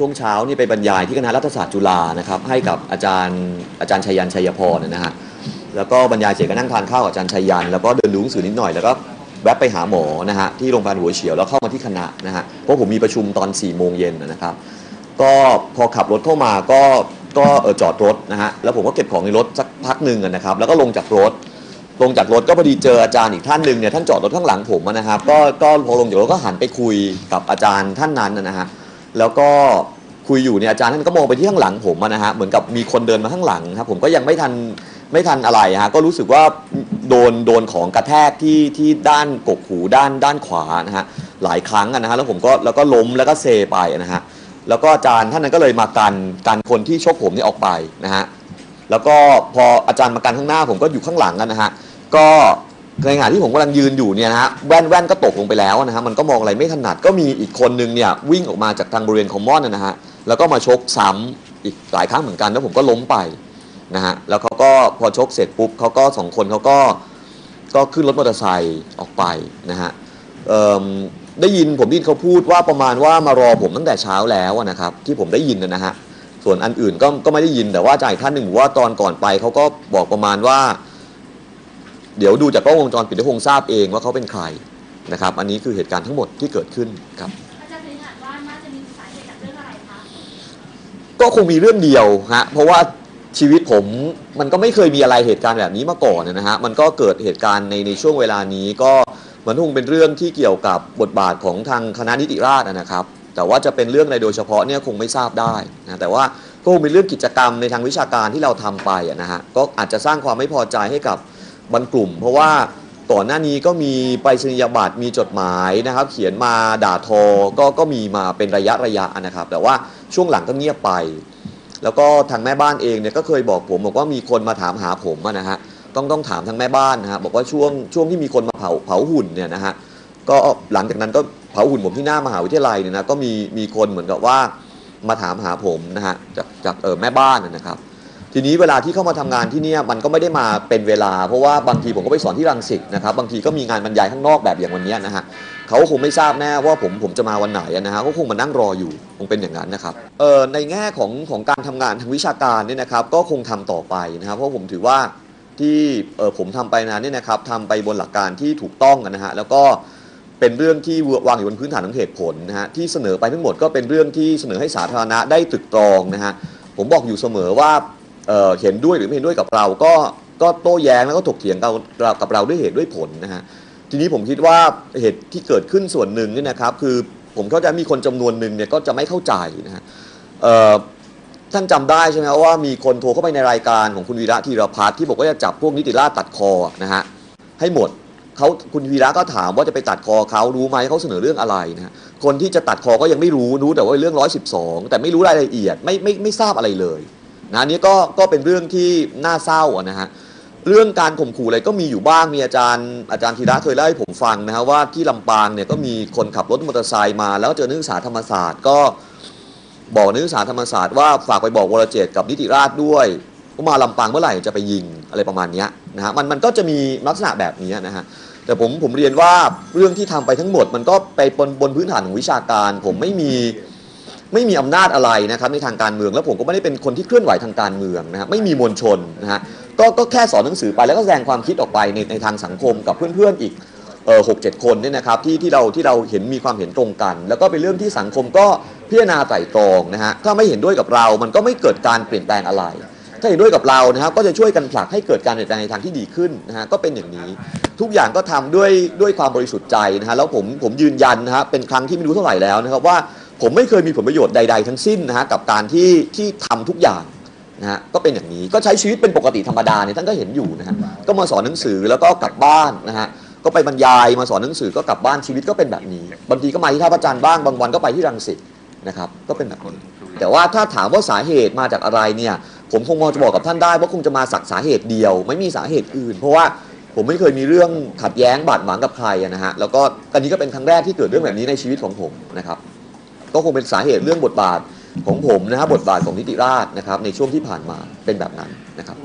ช่วงเช้านี่ไปบรรยายที่คณะรัฐศาสตร์จุฬานะครับให้กับอาจารย์อาจารย์ชัยยันชัยพรนะฮะแล้วก็บรรยายเสร็จก็นั่งทานข้าวกับอาจารย์ชัยยัน แล้วก็เดินดูหนังสือนิดหน่อยแล้วก็แวะไปหาหมอนะฮะที่โรงพยาบาลหัวเฉียวแล้วเข้ามาที่คณะนะฮะเพราะผมมีประชุมตอน4ี่โมงเย็นนะครับ ก็พอขับรถเข้ามาก็ก็เออจอดรถนะฮะแล้วผมก็เก็บของในรถสักพักหนึ่งนะครับ แล้วก็ลงจากรถ ลงจากรถก็พอดีเจออาจารย์อีกท่านหนึ่งเนี่ยท่านจอดรถข้างหลังผมนะครับ ก็ก็พอลงจากรถก็หันไปคุยกับอาจารย์ท่านนั้นนะฮะ แล้วก็คุยอยู่เนี่ยอาจารย์ท่านก็มองไปที่ข้างหลังผมอะนะฮะเหมือนกับมีคนเดินมาข้างหลังครับผมก็ยังไม่ทันไม่ทันอะไรฮะก็รู้สึกว่าโดนโดนของกระแทกที่ที่ด้านกกหูด้านด้านขวานะฮะหลายครั้งอะนะฮะแล้วผมก็แล้วก็ล้มแล้วก็เซไปนะฮะแล้วก็อาจารย์ท่านนั้นก็เลยมากันกันคนที่ชกผมนี่ออกไปนะฮะแล้วก็พออาจารย์มากันข้างหน้าผมก็อยู่ข้างหลังกันนะฮะก็ ในขณะที่ผมกำลังยืนอยู่เนี่ยนะฮะแว่นแว่นก็ตกลงไปแล้วนะฮะมันก็มองอะไรไม่ถนัดก็มีอีกคนนึงเนี่ยวิ่งออกมาจากทางบริเวณคอมมอนนะฮะแล้วก็มาชกซ้ำอีกหลายครั้งเหมือนกันแล้วผมก็ล้มไปนะฮะแล้วเขาก็พอชกเสร็จปุ๊บเขาก็สองคนเขาก็ก็ขึ้นรถมอเตอร์ไซค์ออกไปนะฮะเอิ่มได้ยินผมได้ยินเขาพูดว่าประมาณว่ามารอผมตั้งแต่เช้าแล้วอะนะครับที่ผมได้ยินนะฮะส่วนอันอื่นก็ก็ไม่ได้ยินแต่ว่าอาจารย์อีกท่านหนึ่งบอกว่าตอนก่อนไปเขาก็บอกประมาณว่า เดี๋ยวดูจากกล้องวงจรปิดจะคงทราบเองว่าเขาเป็นใครนะครับ อันนี้คือเหตุการณ์ทั้งหมดที่เกิดขึ้นครับ อาจารย์สันนิษฐานว่าน่าจะมีสาเหตุจากเรื่องอะไรคะ ก็คงมีเรื่องเดียวฮะเพราะว่าชีวิตผมมันก็ไม่เคยมีอะไรเหตุการณ์แบบนี้มาก่อนนะฮะมันก็เกิดเหตุการณ์ในในช่วงเวลานี้ก็มันคงเป็นเรื่องที่เกี่ยวกับบทบาทของทางคณะนิติราษฎร์นะครับ แต่ว่าจะเป็นเรื่องอะไรโดยเฉพาะเนี่ยคงไม่ทราบได้นะแต่ว่าก็คงเป็นเรื่องกิจกรรมในทางวิชาการที่เราทำไปอะนะฮะก็อาจจะสร้างความไม่พอใจให้กับ บางกลุ่ม เพราะว่าก่อนหน้านี้ก็มีไปรษณียบัตรมีจดหมายนะครับ เขียนมาด่าทอก็ก็มีมาเป็นระยะระยะนะครับ แต่ว่าช่วงหลังก็เงียบไป แล้วก็ทางแม่บ้านเองเนี่ยก็เคยบอกผมบอกว่ามีคนมาถามหาผมนะฮะต้องต้องถามทางแม่บ้านนะฮะบอกว่าช่วงช่วงที่มีคนมาเผาเผาหุ่นเนี่ยนะฮะก็หลังจากนั้นก็เผาหุ่นผมที่หน้ามหาวิทยาลัยเนี่ยนะก็มีมีคนเหมือนกับว่ามาถามหาผมนะฮะจากจากเออแม่บ้านนะครับ ทีนี้เวลาที่เข้ามาทำงานที่เนี่ยมันก็ไม่ได้มาเป็นเวลา เพราะว่าบางทีผมก็ไปสอนที่รังสิตนะครับบางทีก็มีงานบรรยายข้างนอกแบบอย่างวันนี้นะฮะเขาคงไม่ทราบแน่ว่าผมผมจะมาวันไหนนะฮะก็คงมานั่งรออยู่คงเป็นอย่างนั้นนะครับเออในแง่ของของการทำงานทางวิชาการเนี่ยนะครับก็คงทำต่อไปนะครับเพราะผมถือว่าที่เออผมทำไปนั้นเนี่ยนะครับทำไปบนหลักการที่ถูกต้องนะฮะแล้วก็เป็นเรื่องที่วางอยู่บนพื้นฐานของเหตุผลนะฮะที่เสนอไปทั้งหมดก็เป็นเรื่องที่เสนอให้สาธารณะได้ตรึกตรองนะฮะผมบอกอยู่เสมอว่า เอ่อเห็นด้วยหรือไม่เห็นด้วยกับเราก็ก็โต้แย้งแล้วก็ถกเถียงกับเรากับเราด้วยเหตุด้วยผลนะฮะทีนี้ผมคิดว่าเหตุที่เกิดขึ้นส่วนหนึ่งเนี่ยนะครับคือผมเข้าใจมีคนจำนวนหนึ่งเนี่ยก็จะไม่เข้าใจนะฮะท่านจำได้ใช่ไหมว่ามีคนโทรเข้าไปในรายการของคุณวีระธีรพัฒน์ที่บอกว่าจะจับพวกนิติราษตัดคอนะฮะให้หมดเขาคุณวีระก็ถามว่าจะไปตัดคอเขารู้ไหมเขาเสนอเรื่องอะไรนะฮะคนที่จะตัดคอก็ยังไม่รู้รู้แต่ว่าเรื่อง 112 แต่ไม่รู้รายละเอียดไม่ไม่ไม่ทราบอะไรเลย นะนี้ก็ก็เป็นเรื่องที่น่าเศร้านะฮะเรื่องการข่มขู่อะไรก็มีอยู่บ้าง มีอาจารย์อาจารย์ธีระเคยเล่าให้ผมฟังนะฮะว่าที่ลำปางเนี่ยก็มีคนขับรถมอเตอร์ไซค์มาแล้วเจอนักศึกษาธรรมศาสตร์ก็บอกนักศึกษาธรรมศาสตร์ว่าฝากไปบอกวรเจตกับนิติราชด้วยว่ามาลำปางเมื่อไหร่จะไปยิงอะไรประมาณนี้นะฮะมันมันก็จะมีลักษณะแบบนี้นะฮะแต่ผมผมเรียนว่าเรื่องที่ทำไปทั้งหมด มันก็ไปบนบนพื้นฐานของวิชาการ ผมไม่มี ไม่มีอำนาจอะไรนะครับในทางการเมือง แล้วผมก็ไม่ได้เป็นคนที่เคลื่อนไหวทางการเมืองนะครับไม่มีมวลชนนะฮะก็ก็แค่สอนหนังสือไปแล้วก็แสดงความคิดออกไปในในทางสังคมกับเพื่อนๆอีกเออหกเจ็ดคนเนี่ยนะครับที่ที่เราที่เราเห็นมีความเห็นตรงกัน แล้วก็เป็นเรื่องที่สังคมก็พิจารณาไตร่ตรองนะฮะถ้าไม่เห็นด้วยกับเรา มันก็ไม่เกิดการเปลี่ยนแปลงอะไร ถ้าเห็นด้วยกับเรานะครับก็จะช่วยกันผลักให้เกิดการเปลี่ยนแปลงในทางที่ดีขึ้นนะฮะก็เป็นอย่างนี้ ทุกอย่างก็ทำด้วยด้วยความบริสุทธิ์ใจนะฮะแล้วผมผมยืนยันนะฮะเป็นครั้งที่ไม่รู้เท่าไหร่แล้วนะครับว่า ผมไม่เคยมีผลประโยชน์ใด ๆ ทั้งสิ้นนะฮะกับการที่ที่ทำทุกอย่างนะฮะก็เป็นอย่างนี้ก็ใช้ชีวิตเป็นปกติธรรมดาเนี่ยท่านก็เห็นอยู่นะฮะก็มาสอนหนังสือแล้วก็กลับบ้านนะฮะก็ไปบรรยายมาสอนหนังสือก็กลับบ้านชีวิตก็เป็นแบบนี้บางทีก็มาที่ท่าพระจันทร์บ้างบางวันก็ไปที่รังสิตนะครับก็เป็นแบบนี้แต่ว่าถ้าถามว่าสาเหตุมาจากอะไรเนี่ยผมคงมองจะบอกกับท่านได้ว่าคงจะมาสักสาเหตุเดียว ไม่มีสาเหตุอื่น เพราะว่าผมไม่เคยมีเรื่องขัดแย้งบาดหมางกับใครนะฮะแล้วก็อันนี้ก็เป็นครั้งแรกที่เกิดเรื่องแบบนี้ในชีวิตของผมนะครับ ก็คงเป็นสาเหตุเรื่องบทบาทของผมนะครับบทบาทของนิติราชนะครับ ในช่วงที่ผ่านมาเป็นแบบนั้นนะครับ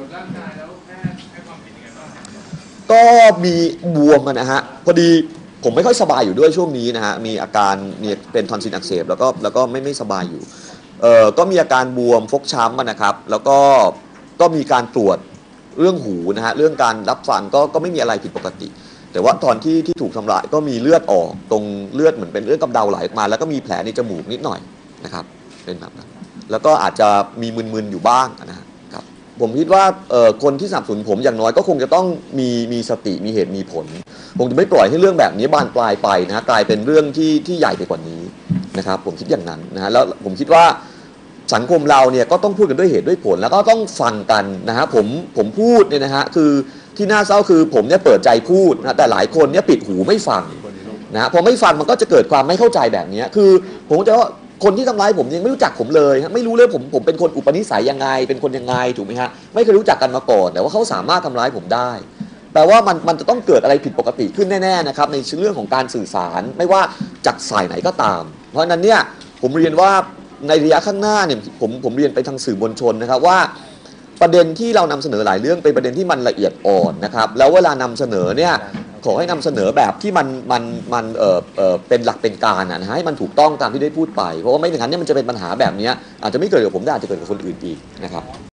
ก็มีบวมนะฮะพอดีผมไม่ค่อยสบายอยู่ด้วยช่วงนี้นะฮะมีอาการมีเป็นทอนซิลอักเสบแล้วก็แล้วก็ไม่ไม่สบายอยู่เอ่อก็มีอาการบวมฟกช้ำอะนะครับ แล้วก็ก็มีการตรวจเรื่องหูนะฮะเรื่องการรับฟังก็ก็ไม่มีอะไรผิดปกติ แต่ว่าตอนที่ที่ถูกทำร้ายก็มีเลือดออกตรงเลือดเหมือนเป็นเลือดกำเดาไหลออกมา แล้วก็มีแผลในจมูกนิดหน่อยนะครับเป็นแบบนั้นแล้วก็อาจจะมีมึนๆอยู่บ้างนะครับผมคิดว่าเอ่อคนที่สับสนผมอย่างน้อยก็คงจะต้องมีมีสติมีเหตุมีผลคงจะไม่ปล่อยให้เรื่องแบบนี้บานปลายไปนะฮะกลายเป็นเรื่องที่ที่ใหญ่ไปกว่านี้นะครับ ผมคิดอย่างนั้นนะฮะแล้วผมคิดว่าสังคมเราเนี่ยก็ต้องพูดกันด้วยเหตุด้วยผล แล้วก็ต้องฟังกันนะฮะผมผมพูดเนี่ยนะฮะคือ ที่น่าเศร้าคือผมเนี่ยเปิดใจพูดนะแต่หลายคนเนี่ยปิดหูไม่ฟังนะพอไม่ฟังมันก็จะเกิดความไม่เข้าใจแบบนี้คือ ผมจะว่าคนที่ทำร้ายผมยังไม่รู้จักผมเลยไม่รู้เลยผมผมเป็นคนอุปนิสัยยังไง เป็นคนยังไงถูกไหมฮะไม่เคยรู้จักกันมาก่อน แต่ว่าเขาสามารถทำร้ายผมได้แปลว่ามันมันจะต้องเกิดอะไรผิดปกติขึ้นแน่ๆนะครับในเรื่องของการสื่อสารไม่ว่าจากฝ่ายไหนก็ตาม เพราะฉะนั้นเนี่ยผมเรียนว่าในระยะข้างหน้าเนี่ยผมผมเรียนไปทางสื่อมวลชนนะครับว่า ประเด็นที่เรานำเสนอหลายเรื่องเป็นประเด็นที่มันละเอียดอ่อนนะครับแล้วเวลานำเสนอเนี่ยขอให้นำเสนอแบบที่มันมันมันเออเออเป็นหลักเป็นการนะให้มันถูกต้องตามที่ได้พูดไป เพราะว่าไม่อย่างนั้นเนี่ยมันจะเป็นปัญหาแบบนี้อาจจะไม่เกิดกับผมแต่อาจจะเกิดกับคนอื่นอีกนะครับ